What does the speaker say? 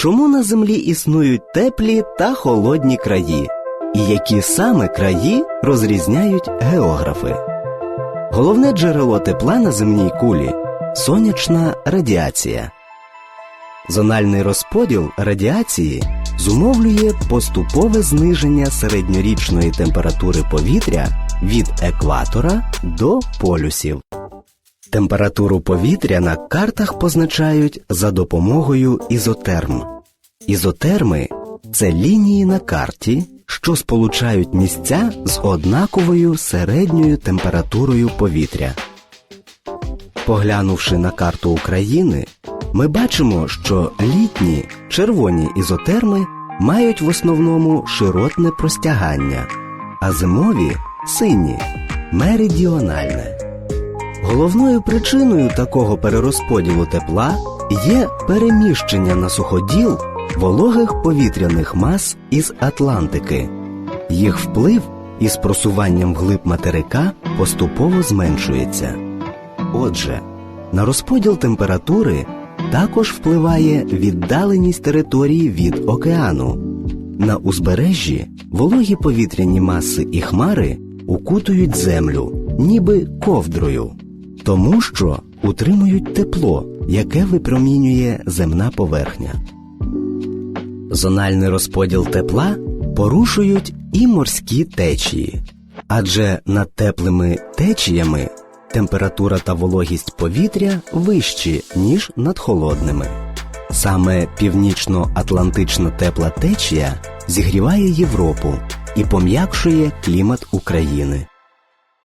чому на землі існують теплі та холодні краї, і які саме краї розрізняють географи. Головне джерело тепла на земній кулі сонячна радіація. Зональний розподіл радіації зумовлює поступове зниження середньорічної температури повітря від екватора до полюсів. Температуру повітря на картах позначають за допомогою ізотерм. Ізотерми це лінії на карті, що сполучають місця з однаковою середньою температурою повітря. Поглянувши на карту України, ми бачимо, що літні червоні ізотерми мають в основному широтне простягання, а зимові сині меридіональне. Головною причиною такого перерозподілу тепла є переміщення на суходіл вологих повітряних мас із Атлантики. Їх вплив із просуванням вглиб материка поступово зменшується. Отже, на розподіл температури також впливає віддаленість території від океану. На узбережжі вологі повітряні маси і хмари укутують землю, ніби ковдрою, тому що утримують тепло, яке випромінює земна поверхня. Зональний розподіл тепла порушують і морські течії, адже над теплими течіями температура та вологість повітря вищі, ніж над холодними. Саме північно-атлантична тепла течія зігріває Європу і пом'якшує клімат України.